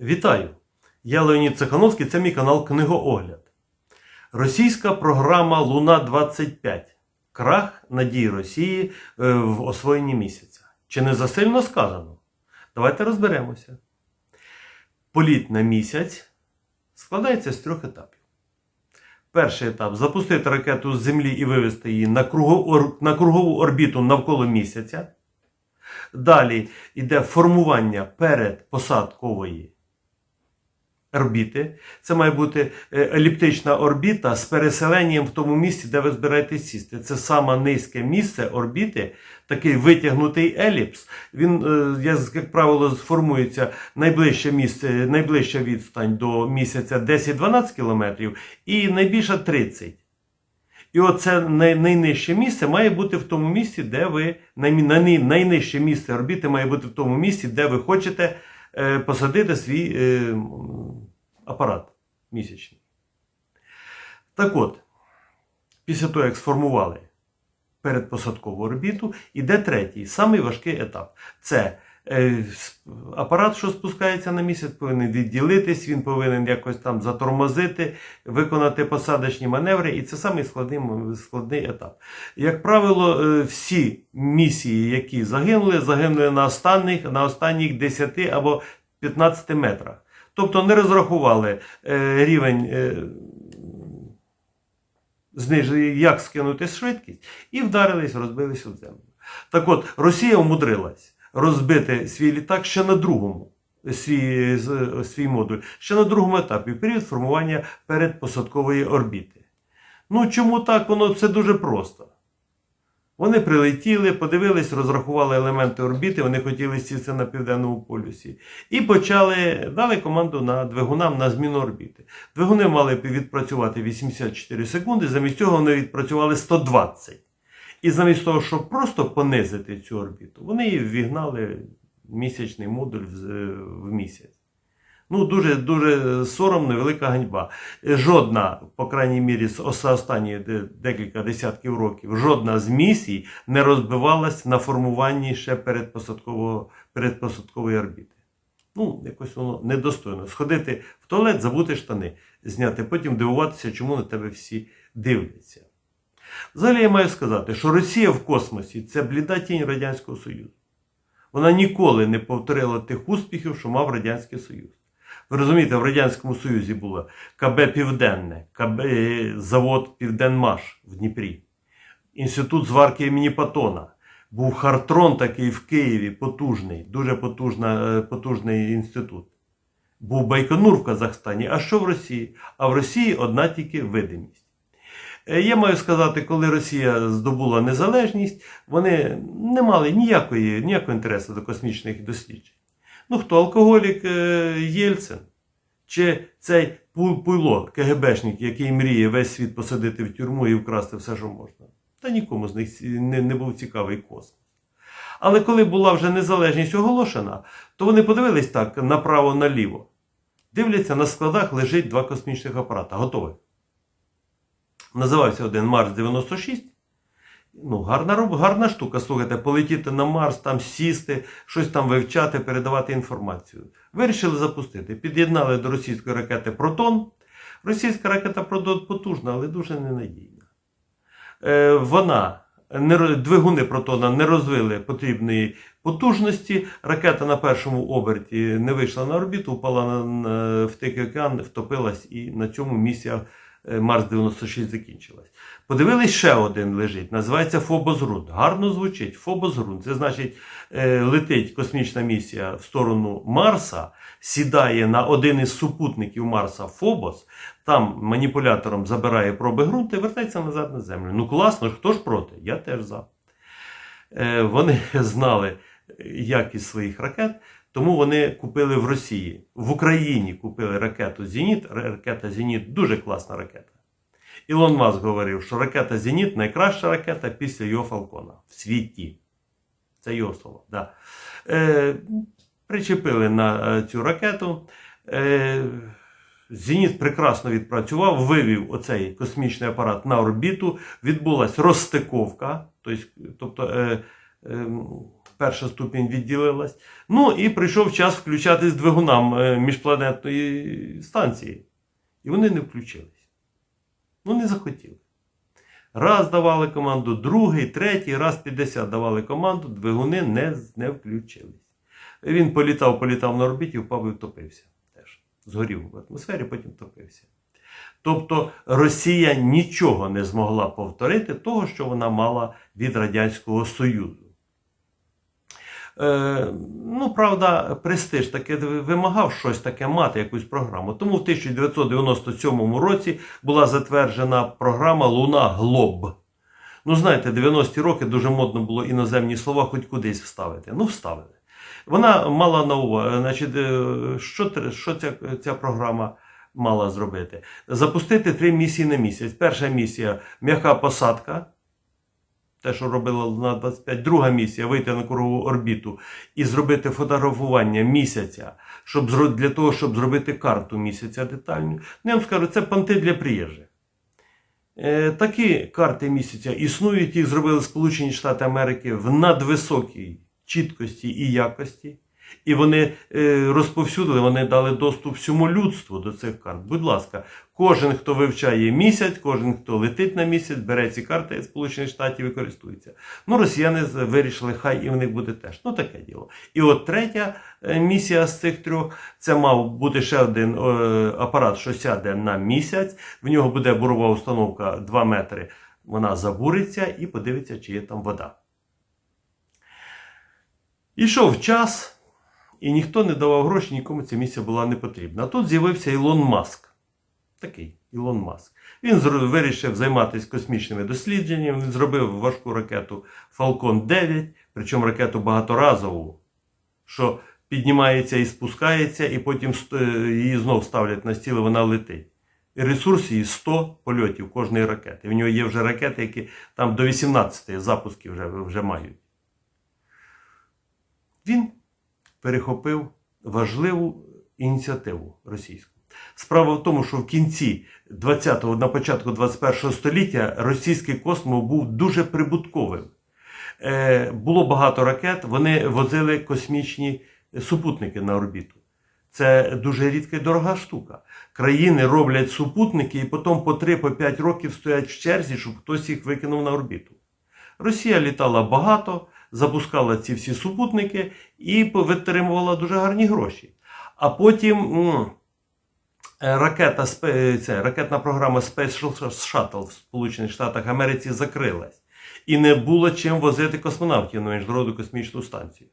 Вітаю! Я Леонід Цехановський, це мій канал Книгоогляд. Російська програма Луна 25. Крах надій Росії е, в освоєнні місяця. Чи не засильно сказано? Давайте розберемося. Політ на місяць складається з трьох етапів. Перший етап запустити ракету з Землі і вивести її на кругову орбіту навколо місяця. Далі йде формування передпосадкової орбіти. Це має бути е, еліптична орбіта з переселенням в тому місці, де ви збираєтесь сісти. Це саме низьке місце орбіти, такий витягнутий еліпс. Він, е, як правило, сформується найближче місце, найближча відстань до місяця 10-12 кілометрів і найбільша 30. І оце найнижче місце має бути в тому місці, де ви най, най, найнижче місце орбіти має бути в тому місці, де ви хочете е, посадити свій апарат місячний. Так от, після того, як сформували передпосадкову орбіту, іде третій, самий важкий етап. Це е, апарат, що спускається на місяць, повинен відділитись, він повинен якось там затормозити, виконати посадочні маневри, і це самий складний, складний етап. Як правило, е, всі місії, які загинули, загинули на останніх, на останніх 10 або 15 метрах. Тобто не розрахували е, рівень. Е, як скинути швидкість, і вдарились, розбились об землю. Так от, Росія умудрилась розбити свій літак ще на другому. Свій, свій модуль ще на другому етапі, період формування передпосадкової орбіти. Ну чому так? Воно це дуже просто. Вони прилетіли, подивились, розрахували елементи орбіти, вони хотіли сісти на південному полюсі. І почали, дали команду на двигунам на зміну орбіти. Двигуни мали відпрацювати 84 секунди, замість цього вони відпрацювали 120. І замість того, щоб просто понизити цю орбіту, вони ввігнали місячний модуль в місяць. Ну, дуже дуже соромно, велика ганьба. Жодна, по крайній мірі, з останні декілька десятків років, жодна з місій не розбивалась на формуванні ще передпосадкового, передпосадкової орбіти. Ну, якось воно недостойно. Сходити в туалет, забути штани, зняти, потім дивуватися, чому на тебе всі дивляться. Взагалі я маю сказати, що Росія в космосі це бліда тінь Радянського Союзу. Вона ніколи не повторила тих успіхів, що мав Радянський Союз. Ви розумієте, в Радянському Союзі було КБ Південне, КБ, е, завод Південмаш в Дніпрі, інститут зварки імені Патона. Був Хартрон такий в Києві, потужний, дуже потужна, е, потужний інститут. Був Байконур в Казахстані. А що в Росії? А в Росії одна тільки видимість. Е, Я маю сказати, коли Росія здобула незалежність, вони не мали ніякої, ніякого інтересу до космічних досліджень. Ну хто алкоголік е, Єльцин? Чи цей пу- пуйло, КГБшник, який мріє весь світ посадити в тюрму і вкрасти все, що можна? Та нікому з них не, не був цікавий космос. Але коли була вже незалежність оголошена, то вони подивились так направо-наліво. Дивляться, на складах лежить два космічних апарата. Готові. Називався один Марс 96. Ну, гарна, гарна штука, слухайте, полетіти на Марс, там сісти, щось там вивчати, передавати інформацію. Вирішили запустити. Під'єднали до російської ракети Протон. Російська ракета Протон потужна, але дуже ненадійна. Е, вона, двигуни Протона не розвили потрібної потужності. Ракета на першому оберті не вийшла на орбіту, на, в Тихий океан, втопилась, і на цьому місія Марс 96 закінчилась. Подивились, ще один лежить, називається Фобос Грунт. Гарно звучить. Фобос Грунт. Це значить, е, летить космічна місія в сторону Марса, сідає на один із супутників Марса Фобос, там маніпулятором забирає проби ґрунту і вертається назад на Землю. Ну класно, хто ж проти? Я теж за. Е, Вони знали якість своїх ракет, тому вони купили в Росії. В Україні купили ракету Зеніт. Ракета Зеніт дуже класна ракета. Ілон Маск говорив, що ракета Зеніт найкраща ракета після його Фалкона в світі. Це його слово. Да. Е, причепили на е, цю ракету. Е, Зеніт прекрасно відпрацював, вивів оцей космічний апарат на орбіту, відбулася розстиковка, тобто, е, е, перша ступінь відділилась. Ну і прийшов час включатись двигунам е, міжпланетної станції. І вони не включились. Ну, не захотіли. Раз давали команду, другий, третій, раз 50 давали команду, двигуни не, не включились. Він політав, політав на орбіті, впав і втопився. Теж згорів в атмосфері, потім втопився. Тобто Росія нічого не змогла повторити того, що вона мала від Радянського Союзу. Е, ну, правда, престиж таки вимагав щось таке мати, якусь програму. Тому в 1997 році була затверджена програма Луна Глоб. Ну, знаєте, 90-ті роки дуже модно було іноземні слова хоч кудись вставити. Ну, вставили. Вона мала на увазі, значить, е, що, що ця, ця програма мала зробити? Запустити три місії на місяць. Перша місія м'яка посадка. Те, що робила Луна 25. Друга місія вийти на кругову орбіту і зробити фотографування місяця, щоб, для того, щоб зробити карту місяця детальну. Ну, я вам скажу, це понти для приїжджих. Е, такі карти місяця існують, їх зробили Сполучені Штати Америки в надвисокій чіткості і якості. І вони е, розповсюдили, вони дали доступ всьому людству до цих карт. Будь ласка, кожен, хто вивчає місяць, кожен, хто летить на місяць, бере ці карти Сполучених Штатів і користується. Ну, росіяни вирішили, хай і в них буде теж. Ну, таке діло. І от третя е, місія з цих трьох це мав бути ще один е, апарат, що сяде на місяць. В нього буде бурова установка 2 метри. Вона забуриться і подивиться, чи є там вода. Ішов час, і ніхто не давав гроші, нікому ця місія була не потрібна. А тут з'явився Ілон Маск. Такий Ілон Маск. Він вирішив займатися космічними дослідженнями. Він зробив важку ракету Falcon 9, причому ракету багаторазову, що піднімається і спускається, і потім е, її знов ставлять на стіл, і вона летить. І ресурс її 100 польотів кожної ракети. В нього є вже ракети, які там до 18 запусків вже, вже мають. Він перехопив важливу ініціативу російську. Справа в тому, що в кінці 20-го, на початку 21-го століття російський космос був дуже прибутковим. Е, було багато ракет, вони возили космічні супутники на орбіту. Це дуже рідка і дорога штука. Країни роблять супутники і потім по 3-5 років стоять в черзі, щоб хтось їх викинув на орбіту. Росія літала багато, запускала ці всі супутники і витримувала дуже гарні гроші. А потім е, ракета, спе- це, ракетна програма Space Shuttle в Сполучених Штатах Америці закрилась. І не було чим возити космонавтів на міжнародну космічну станцію.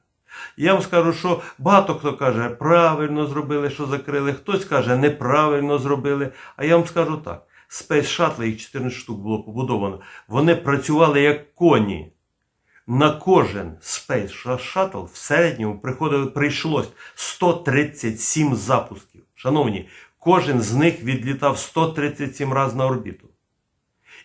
Я вам скажу, що багато хто каже, правильно зробили, що закрили, хтось каже, неправильно зробили. А я вам скажу так: Space Shuttle, їх 14 штук було побудовано, вони працювали як коні. На кожен Space Shuttle в середньому приходило, прийшлось 137 запусків. Шановні, кожен з них відлітав 137 разів на орбіту.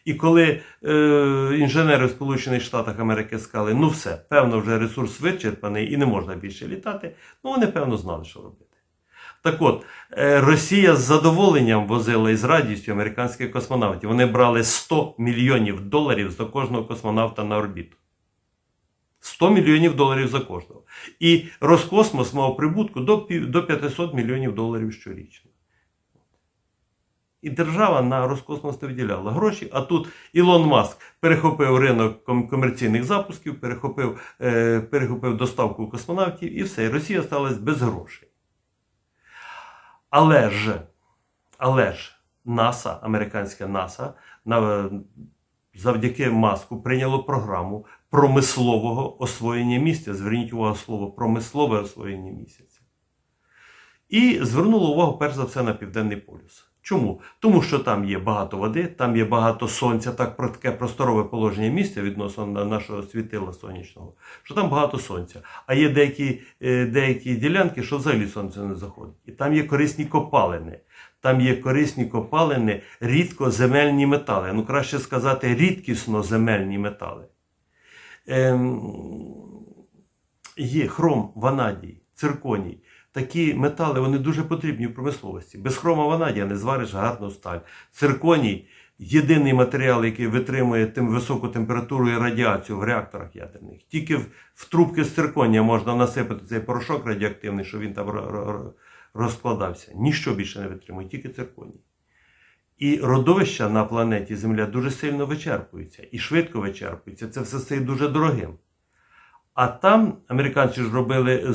І коли е, інженери Сполучених Штатах Америки сказали, ну все, певно, вже ресурс вичерпаний і не можна більше літати, ну вони певно знали, що робити. Так от, е, Росія з задоволенням возила і з радістю американських космонавтів. Вони брали 100 мільйонів доларів за кожного космонавта на орбіту. 100 мільйонів доларів за кожного. І Роскосмос мав прибутку до, 500 мільйонів доларів щорічно. І держава на Роскосмос не виділяла гроші, а тут Ілон Маск перехопив ринок комерційних запусків, перехопив, е, перехопив доставку космонавтів і все. Росія сталася без грошей. Але ж, але ж НАСА, американське НАСА, на, завдяки маску прийняло програму промислового освоєння місця. Зверніть увагу слово промислове освоєння місяця. І звернуло увагу перш за все на Південний полюс. Чому? Тому що там є багато води, там є багато сонця, так про таке просторове положення місця відносно нашого світила сонячного, що там багато сонця. А є деякі, е, деякі ділянки, що взагалі сонце не заходить. І там є корисні копалини. Там є корисні копалини, рідкоземельні метали. Ну, краще сказати, рідкісно-земельні метали. Ем, є хром, ванадій, цирконій. такі метали вони дуже потрібні в промисловості. Без хрома ванадія не звариш гарну сталь. Цирконій єдиний матеріал, який витримує тим високу температуру і радіацію в реакторах ядерних. Тільки в, в трубки з цирконія можна насипати цей порошок радіоактивний, щоб він там ро- ро- ро- розкладався. Ніщо більше не витримує, тільки цирконій. І родовища на планеті Земля дуже сильно вичерпуються і швидко вичерпуються. Це все стає дуже дорогим. А там американці ж робили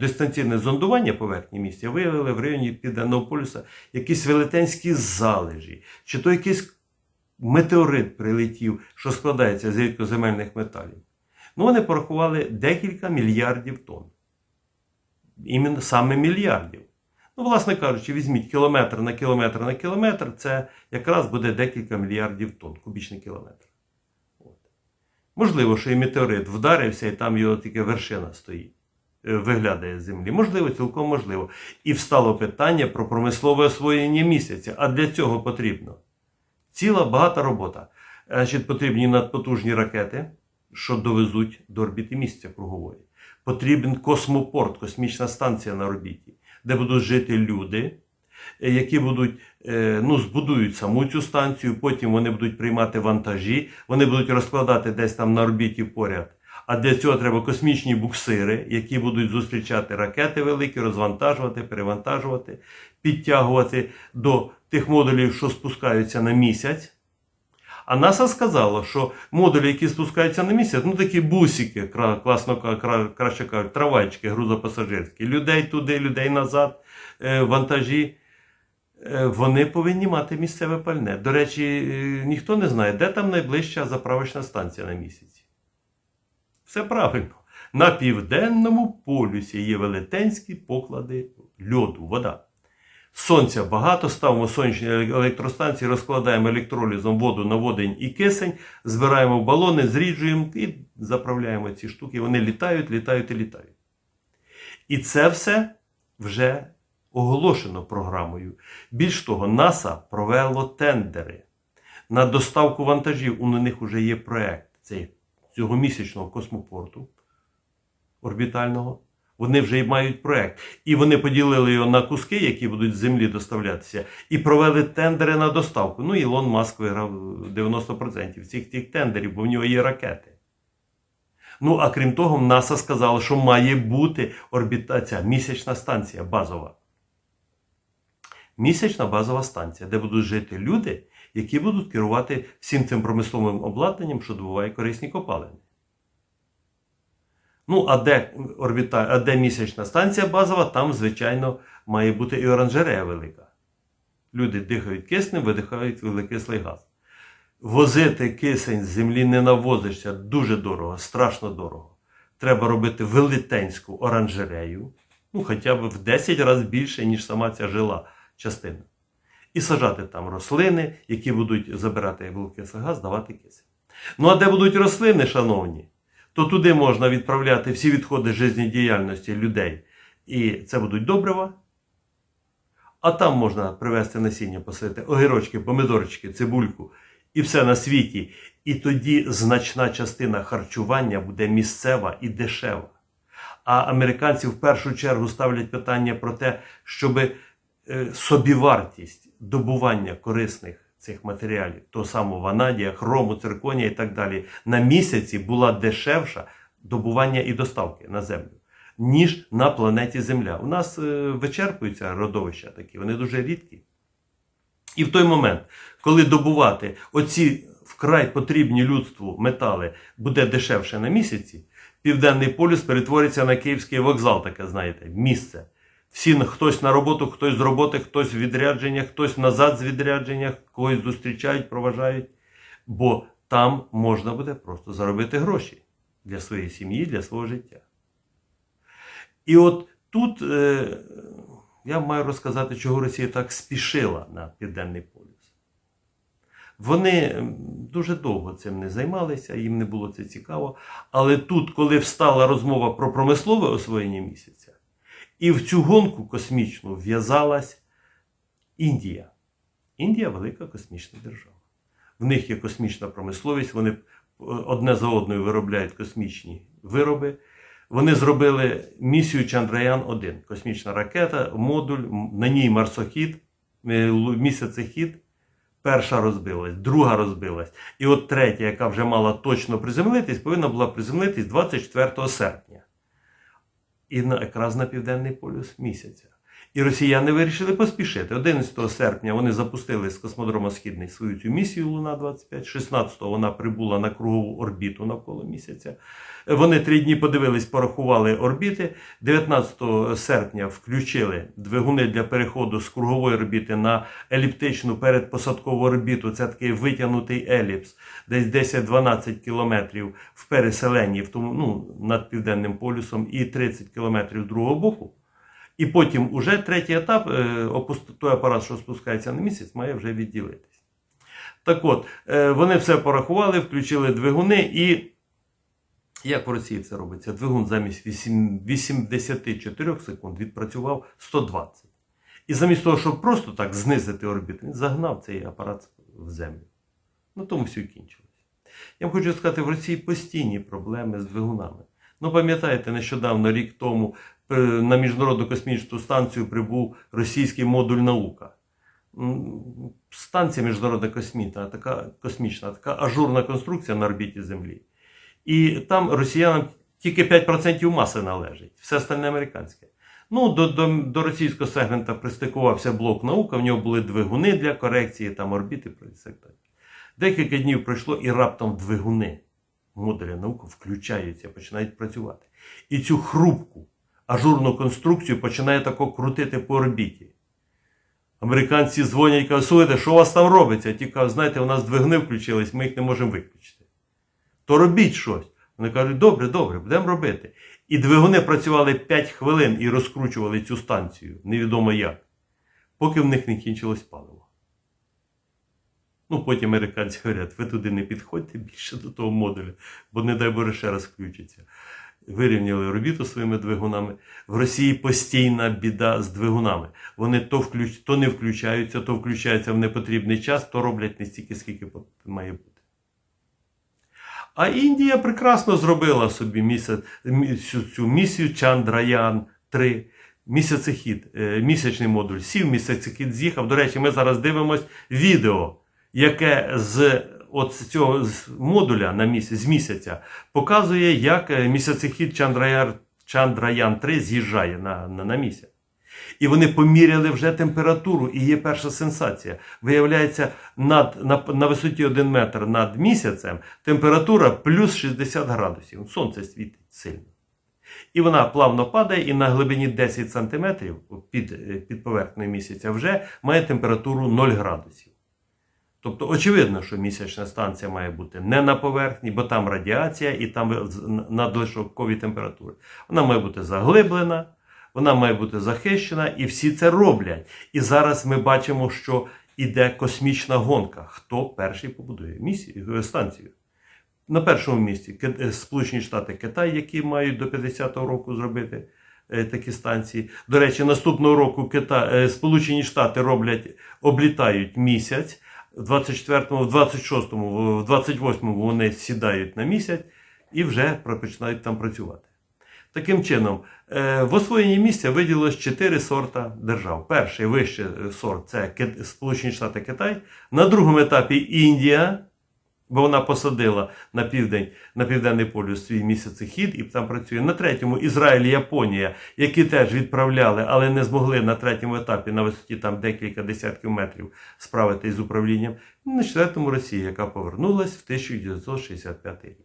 дистанційне зондування поверхні місця, виявили в районі Південного полюса якісь велетенські залежі, чи то якийсь метеорит прилетів, що складається з рідкоземельних металів. Ну, вони порахували декілька мільярдів тонн. Іменно саме мільярдів. Ну, власне кажучи, візьміть кілометр на кілометр на кілометр, це якраз буде декілька мільярдів тонн, кубічний кілометр. От. Можливо, що і метеорит вдарився, і там його тільки вершина стоїть, е, виглядає з землі. Можливо, цілком можливо. І встало питання про промислове освоєння місяця. А для цього потрібно ціла багата робота. Значить, потрібні надпотужні ракети, що довезуть до орбіти місяця кругової. Потрібен космопорт, космічна станція на орбіті, де будуть жити люди, е, які будуть, е, ну, збудують саму цю станцію, потім вони будуть приймати вантажі, вони будуть розкладати десь там на орбіті поряд. А для цього треба космічні буксири, які будуть зустрічати ракети великі, розвантажувати, перевантажувати, підтягувати до тих модулів, що спускаються на місяць. А НАСА сказало, що модулі, які спускаються на місяць, ну такі бусики, класно краще кажуть, трамвайчики грузопасажирські, людей туди, людей назад, е, вантажі. е, Вони повинні мати місцеве пальне. До речі, е, ніхто не знає, де там найближча заправочна станція на місяці. Все правильно. На південному полюсі є велетенські поклади льоду, вода. Сонця багато, ставимо сонячні електростанції, розкладаємо електролізом воду на водень і кисень, збираємо балони, зріджуємо і заправляємо ці штуки. Вони літають, літають і літають. І це все вже оголошено програмою. Більш того, НАСА провело тендери на доставку вантажів. У них вже є проект цього місячного космопорту орбітального. Вони вже й мають проект. І вони поділили його на куски, які будуть з землі доставлятися, і провели тендери на доставку. Ну, Ілон Маск виграв 90% цих тих тендерів, бо в нього є ракети. Ну, а крім того, НАСА сказало, що має бути орбітація, місячна станція базова. Місячна базова станція, де будуть жити люди, які будуть керувати всім цим промисловим обладнанням, що добуває корисні копалини. Ну, а де, орбіта... а де місячна станція базова, там, звичайно, має бути і оранжерея велика. Люди дихають киснем, видихають вуглекислий газ. Возити кисень з землі не навозишся дуже дорого, страшно дорого. Треба робити велетенську оранжерею, ну, хоча б в 10 разів більше, ніж сама ця жила частина. І сажати там рослини, які будуть забирати вуглекислий газ, давати кисень. Ну, а де будуть рослини, шановні? То туди можна відправляти всі відходи життєдіяльності людей. І це будуть добрива. А там можна привезти насіння, посадити огірочки, помидорчики, цибульку і все на світі. І тоді значна частина харчування буде місцева і дешева. А американці в першу чергу ставлять питання про те, щоб е, собівартість добування корисних цих матеріалів, того самого ванадія, хрому, цирконія і так далі, на місяці була дешевша добування і доставки на землю, ніж на планеті Земля. У нас е, вичерпуються родовища такі, вони дуже рідкі. І в той момент, коли добувати оці вкрай потрібні людству метали буде дешевше на місяці, Південний полюс перетвориться на Київський вокзал, таке, знаєте, місце. Всі хтось на роботу, хтось з роботи, хтось в відрядженнях, хтось назад з відрядження, когось зустрічають, проважають. Бо там можна буде просто заробити гроші для своєї сім'ї, для свого життя. І от тут е, я маю розказати, чого Росія так спішила на Південний полюс. Вони дуже довго цим не займалися, їм не було це цікаво. Але тут, коли встала розмова про промислове освоєння місяця, і в цю гонку космічну в'язалась Індія. Індія велика космічна держава. В них є космічна промисловість, вони е, одне за одною виробляють космічні вироби. Вони зробили місію Чандраян-1, космічна ракета, модуль, на ній марсохід, е, місяцехід. Перша розбилась, друга розбилась. І от третя, яка вже мала точно приземлитись, повинна була приземлитись 24 серпня. І на, якраз на південний полюс місяця. І росіяни вирішили поспішити. 11 серпня вони запустили з космодрому Східний свою цю місію Луна 25. 16-го вона прибула на кругову орбіту навколо місяця. Вони три дні подивились, порахували орбіти. 19 серпня включили двигуни для переходу з кругової орбіти на еліптичну передпосадкову орбіту. Це такий витягнутий еліпс, десь 10-12 кілометрів в переселенні, в тому, ну, над південним полюсом, і 30 кілометрів другого боку. І потім уже третій етап, е, той апарат, що спускається на місяць, має вже відділитись. Так от, е, вони все порахували, включили двигуни, і як в Росії це робиться? Двигун замість вісім- 84 секунд відпрацював 120. І замість того, щоб просто так знизити орбіту, він загнав цей апарат в землю. На тому все і кінчилось. Я вам хочу сказати, в Росії постійні проблеми з двигунами. Ну, пам'ятаєте, нещодавно, рік тому, на Міжнародну космічну станцію прибув російський модуль наука. Станція міжнародна космічна, така космічна, така ажурна конструкція на орбіті Землі. І там росіянам тільки 5% маси належить, все остальне американське. Ну, до, до, до російського сегмента пристикувався блок наука, в нього були двигуни для корекції там орбіти. Декілька днів пройшло і раптом двигуни модуля науки включаються, починають працювати. І цю хрупку ажурну конструкцію починає тако крутити по орбіті. Американці дзвонять і кажуть, слухайте, що у вас там робиться? Ті кажуть, знаєте, у нас двигуни включились, ми їх не можемо виключити. То робіть щось. Вони кажуть, добре, добре, будемо робити. І двигуни працювали 5 хвилин і розкручували цю станцію, невідомо як, поки в них не кінчилось паливо. Ну, потім американці говорять, ви туди не підходьте більше до того модуля, бо не дай Боже ще раз включиться. Вирівняли орбіту своїми двигунами. В Росії постійна біда з двигунами. Вони то, включ... то не включаються, то включаються в непотрібний час, то роблять не стільки, скільки має бути. А Індія прекрасно зробила собі місяць, цю, цю місію Чандраян 3. Місяцехід, е, місячний модуль. Сів місяцехід з'їхав. До речі, ми зараз дивимось відео, яке з от цього модуля на місяць, з місяця показує, як е, місяцехід Чандраян, Чандраян 3 з'їжджає на, на, на місяць. І вони поміряли вже температуру, і є перша сенсація. Виявляється, над, на, на висоті 1 метр над місяцем температура плюс 60 градусів. Сонце світить сильно. І вона плавно падає, і на глибині 10 сантиметрів під, е, під поверхнею місяця вже має температуру 0 градусів. Тобто, очевидно, що місячна станція має бути не на поверхні, бо там радіація і там надлишкові температури. Вона має бути заглиблена, вона має бути захищена, і всі це роблять. І зараз ми бачимо, що іде космічна гонка. Хто перший побудує місію, е, станцію? На першому місці е, Сполучені Штати Китай, які мають до 50-го року зробити е, такі станції. До речі, наступного року Китай, Сполучені Штати роблять, облітають місяць. В 24-му, в 26-му, в 28-му вони сідають на місяць і вже починають там працювати. Таким чином, е, в освоєнні місця виділилось 4 сорта держав. Перший вищий сорт це Сполучені Штати Китай. На другому етапі Індія, бо вона посадила на південь, на південний полюс свій місяцехід і там працює. На третьому Ізраїль і Японія, які теж відправляли, але не змогли на третьому етапі на висоті там декілька десятків метрів справитись з управлінням. На четвертому Росія, яка повернулась в 1965 рік.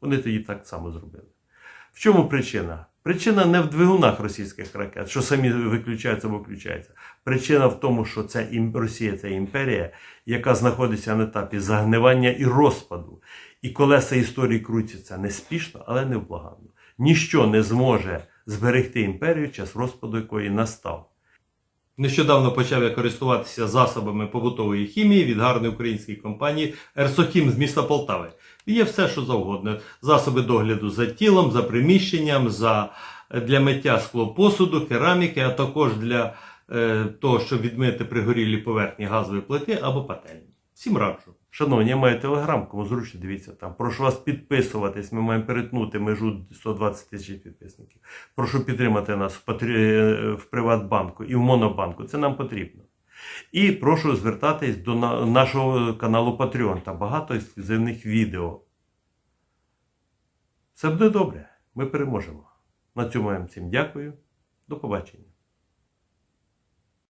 Вони тоді так само зробили. В чому причина? Причина не в двигунах російських ракет, що самі виключаються або включаються. Причина в тому, що це Росія це імперія, яка знаходиться на етапі загнивання і розпаду. І колеса історії крутяться неспішно, але невблаганно. Ніщо не зможе зберегти імперію, час розпаду якої настав. Нещодавно почав я користуватися засобами побутової хімії від гарної української компанії Ерсохім з міста Полтави. Є все, що завгодно. Засоби догляду за тілом, за приміщенням, за, для миття склопосуду, кераміки, а також для е, того, щоб відмити пригорілі поверхні газової плити або пательні. Всім раджу. Шановні, я маю телеграм, кому зручно дивіться там. Прошу вас підписуватись. Ми маємо перетнути межу 120 тисяч підписників. Прошу підтримати нас в, Патрі... в Приватбанку і в Монобанку. Це нам потрібно. І прошу звертатись до нашого каналу Patreon. Там багато ексклюзивних відео. Все буде добре. Ми переможемо. На цьому я вам всім дякую. До побачення.